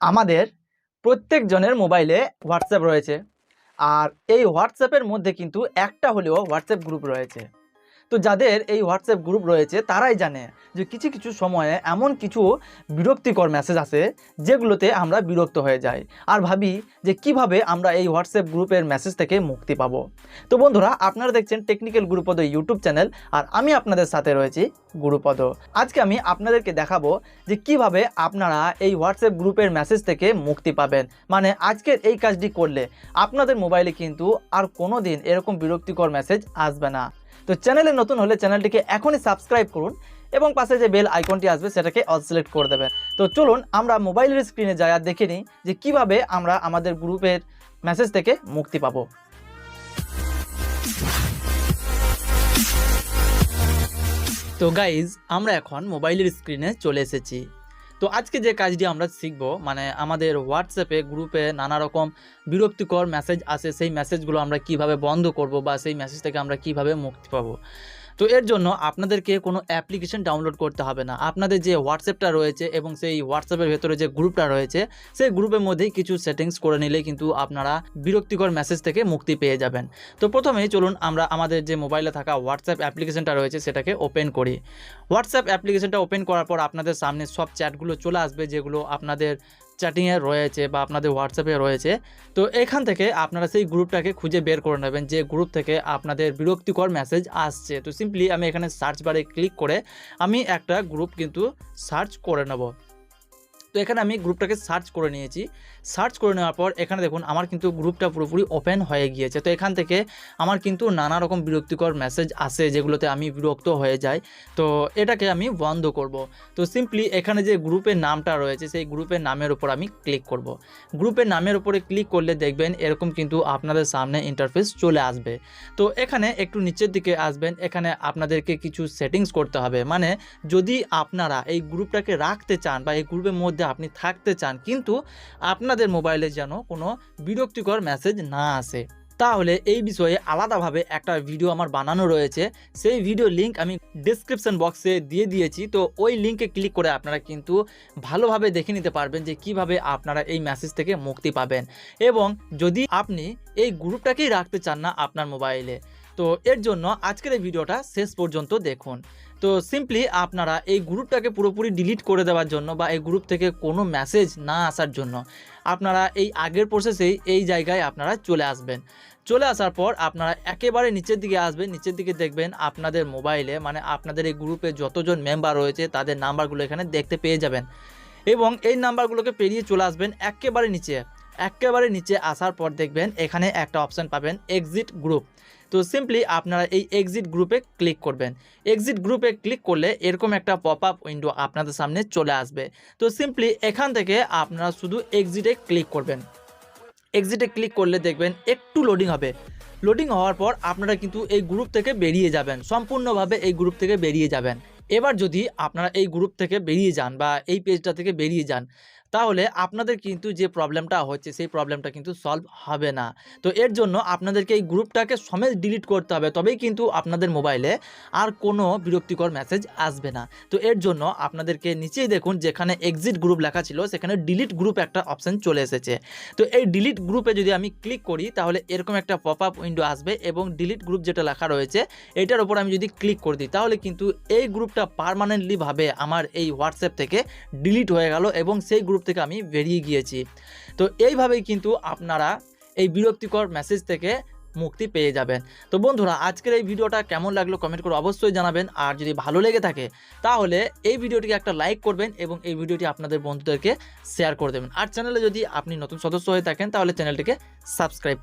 আমাদের প্রত্যেকজনের মোবাইলে হোয়াটসঅ্যাপ রয়েছে। আর এই হোয়াটসঅ্যাপের মধ্যে কিন্তু একটা হলেও হোয়াটসঅ্যাপ গ্রুপ রয়েছে। তো যাদের এই হোয়াটসঅ্যাপ গ্রুপ রয়েছে, তারাই জানে যে কিছু কিছু সময়ে এমন কিছু বিরক্তিকর মেসেজ আছে যেগুলোতে আমরা বিরক্ত হয়ে যাই। আর ভাবি যে কীভাবে আমরা এই হোয়াটসঅ্যাপ গ্রুপের মেসেজ থেকে মুক্তি পাবো। তো বন্ধুরা, আপনারা দেখছেন টেকনিক্যাল গুরুপদ ইউটিউব চ্যানেল আর আমি আপনাদের সাথে রয়েছি গুরুপদ আজকে আমি আপনাদেরকে দেখাবো যে কীভাবে আপনারা এই হোয়াটসঅ্যাপ গ্রুপের মেসেজ থেকে মুক্তি পাবেন। মানে আজকের এই কাজটি করলে আপনাদের মোবাইলে কিন্তু আর কোনো দিন এরকম বিরক্তিকর মেসেজ আসবে না। তো চ্যানেলে নতুন হলে চ্যানেলটিকে এখনই সাবস্ক্রাইব করুন এবং পাশে যে বেল আইকনটি আসবে সেটাকে অল সিলেক্ট করে দেবেন। তো চলুন আমরা মোবাইলের স্ক্রিনে যাই আর দেখে নিই যে কীভাবে আমরা আমাদের গ্রুপের মেসেজ থেকে মুক্তি পাবো। তো গাইজ আমরা এখন মোবাইলের স্ক্রিনে চলে এসেছি। তো আজকে যে কাজটি আমরা শিখব মানে আমাদের হোয়াটসঅ্যাপে গ্রুপে নানা রকম বিরক্তিকর মেসেজ আসে, সেই মেসেজগুলো আমরা কীভাবে বন্ধ করব বা সেই মেসেজ থেকে আমরা কীভাবে মুক্তি পাবো। তো এর জন্য আপনাদেরকে কোনো অ্যাপ্লিকেশন ডাউনলোড করতে হবে না। আপনাদের যে হোয়াটসঅ্যাপটা রয়েছে এবং সেই হোয়াটসঅ্যাপের ভেতরে যে গ্রুপটা রয়েছে, সেই গ্রুপের মধ্যেই কিছু সেটিংস করে নিলে কিন্তু আপনারা বিরক্তিকর মেসেজ থেকে মুক্তি পেয়ে যাবেন। তো প্রথমেই চলুন আমরা আমাদের যে মোবাইলে থাকা হোয়াটসঅ্যাপ অ্যাপ্লিকেশনটা রয়েছে, সেটাকে ওপেন করি। হোয়াটসঅ্যাপ অ্যাপ্লিকেশনটা ওপেন করার পর আপনাদের সামনে সব চ্যাটগুলো চলে আসবে, যেগুলো আপনাদের চ্যাটিংয়ে রয়েছে বা আপনাদের হোয়াটসঅ্যাপে রয়েছে, তো এখান থেকে আপনারা সেই গ্রুপটাকে খুঁজে বের করে নেবেন, যে গ্রুপ থেকে আপনাদের বিরক্তিকর মেসেজ আসছে। তো সিম্পলি আমি এখানে সার্চ বারে ক্লিক করে আমি একটা গ্রুপ কিন্তু সার্চ করে নেব। তো এখানে আমি গ্রুপটাকে সার্চ করে নিয়েছি। সার্চ করে নেওয়ার পর এখানে দেখুন, আমার কিন্তু গ্রুপটা পুরোপুরি ওপেন হয়ে গিয়েছে। তো এখান থেকে আমার কিন্তু নানা রকম বিরক্তিকর মেসেজ আসে, যেগুলোতে আমি বিরক্ত হয়ে যাই। তো এটাকে আমি বন্ধ করব। তো সিম্পলি এখানে যে গ্রুপের নামটা রয়েছে, সেই গ্রুপের নামের উপর আমি ক্লিক করব। গ্রুপের নামের উপরে ক্লিক করলে দেখবেন, এরকম কিন্তু আপনাদের সামনে ইন্টারফেস চলে আসবে। তো এখানে একটু নিচের দিকে আসবেন, এখানে আপনাদেরকে কিছু সেটিংস করতে হবে। মানে যদি আপনারা এই গ্রুপটাকে রাখতে চান বা এই গ্রুপের মধ্যে আপনি থাকতে চান, কিন্তু আপনাদের মোবাইলে যেন কোনো বিরক্তিকর মেসেজ না আসে। তাহলে এই বিষয়ে আলাদাভাবে একটা ভিডিও আমার বানানো রয়েছে। সেই ভিডিও লিংক আমি ডিসক্রিপশন বক্সে দিয়ে দিয়েছি। তো ওই লিঙ্কে ক্লিক করে আপনারা কিন্তু ভালোভাবে দেখে নিতে পারবেন যে কীভাবে আপনারা এই মেসেজ থেকে মুক্তি পাবেন। এবং যদি আপনি এই গ্রুপটাকেই রাখতে চান না আপনার মোবাইলে, তো এর জন্য আজকের এই ভিডিওটা শেষ পর্যন্ত দেখুন। তো সিম্পলি আপনারা এই গ্রুপটাকে পুরোপুরি ডিলিট করে দেওয়ার জন্য বা এই গ্রুপ থেকে কোনো মেসেজ না আসার জন্য আপনারা এই আগের প্রসেসেই এই জায়গায় আপনারা চলে আসবেন। চলে আসার পর আপনারা একেবারে নিচের দিকে আসবেন, নিচের দিকে দেখবেন আপনাদের মোবাইলে মানে আপনাদের এই গ্রুপে যতজন মেম্বার রয়েছে তাদের নাম্বারগুলো এখানে দেখতে পেয়ে যাবেন। এবং এই নাম্বারগুলোকে পেরিয়ে চলে আসবেন একেবারে নিচে। একেবারে নিচে আসার পর দেখবেন এখানে একটা অপশান পাবেন এক্সিট গ্রুপ তো সিম্পলি আপনারা এই এক্সিট গ্রুপে ক্লিক করবেন। এক্সিট গ্রুপে ক্লিক করলে এরকম একটা পপ আপ উইন্ডো আপনাদের সামনে চলে আসবে। তো সিম্পলি এখান থেকে আপনারা শুধু এক্সিটে ক্লিক করবেন। এক্সিটে ক্লিক করলে দেখবেন একটু লোডিং হবে। লোডিং হওয়ার পর আপনারা কিন্তু এই গ্রুপ থেকে বেরিয়ে যাবেন। সম্পূর্ণভাবে এই গ্রুপ থেকে বেরিয়ে যাবেন। এবার যদি আপনারা এই গ্রুপ থেকে বেরিয়ে যান বা এই পেজটা থেকে বেরিয়ে যান তাহলে আপনাদের কিন্তু যে প্রবলেমটা হচ্ছে, সেই প্রবলেমটা কিন্তু সলভ হবে না। তো এর জন্য আপনাদেরকে এই গ্রুপটাকে সমেত ডিলিট করতে হবে, তবেই কিন্তু আপনাদের মোবাইলে আর কোনো বিরক্তিকর মেসেজ আসবে না। তো এর জন্য আপনাদেরকে নিচেই দেখুন, যেখানে এক্সিট গ্রুপ লেখা ছিল, সেখানে ডিলিট গ্রুপ একটা অপশান চলে এসেছে। তো এই ডিলিট গ্রুপে যদি আমি ক্লিক করি, তাহলে এরকম একটা পপ আপ উইন্ডো আসবে এবং ডিলিট গ্রুপ যেটা লেখা রয়েছে, এটার উপর আমি যদি ক্লিক করে দিই, তাহলে কিন্তু এই গ্রুপটা পারমানেন্টলিভাবে আমার এই হোয়াটসঅ্যাপ থেকে ডিলিট হয়ে গেল এবং সেই গ্রুপ থেকে আমি বেরিয়ে গিয়েছি। তো এইভাবেই কিন্তু আপনারা এই বিরক্তিকর মেসেজ থেকে মুক্তি পেয়ে যাবেন। তো বন্ধুরা, আজকের এই ভিডিওটা কেমন লাগল কমেন্ট করে অবশ্যই জানাবেন। আর যদি ভালো লেগে থাকে, তাহলে এই ভিডিওটিকে একটা লাইক করবেন এবং এই ভিডিওটি আপনাদের বন্ধুদেরকে শেয়ার করে দেবেন। আর চ্যানেলে যদি আপনি নতুন সদস্য হয়ে থাকেন, তাহলে চ্যানেলটিকে সাবস্ক্রাইব